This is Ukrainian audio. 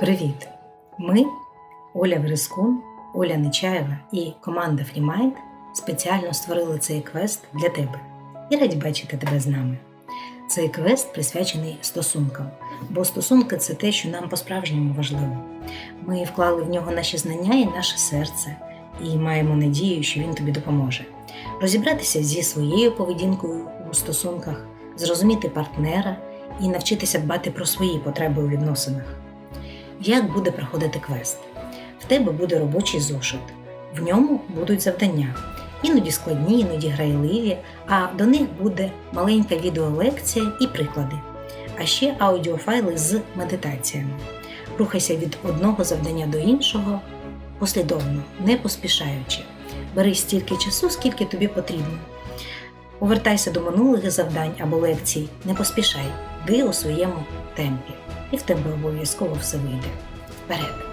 Привіт! Ми, Оля Верескун, Оля Нечаєва і команда FreeMind спеціально створили цей квест для тебе і раді бачити тебе з нами. Цей квест присвячений стосункам, бо стосунки це те, що нам по-справжньому важливо. Ми вклали в нього наші знання і наше серце, і маємо надію, що він тобі допоможе. Розібратися зі своєю поведінкою у стосунках, зрозуміти партнера і навчитися дбати про свої потреби у відносинах. Як буде проходити квест? В тебе буде робочий зошит. В ньому будуть завдання, іноді складні, іноді грайливі, а до них буде маленька відеолекція і приклади, а ще аудіофайли з медитаціями. Рухайся від одного завдання до іншого послідовно, не поспішаючи. Бери стільки часу, скільки тобі потрібно. Повертайся до минулих завдань або лекцій, не поспішай, йди у своєму темпі, і в тебе обов'язково все вийде. Вперед!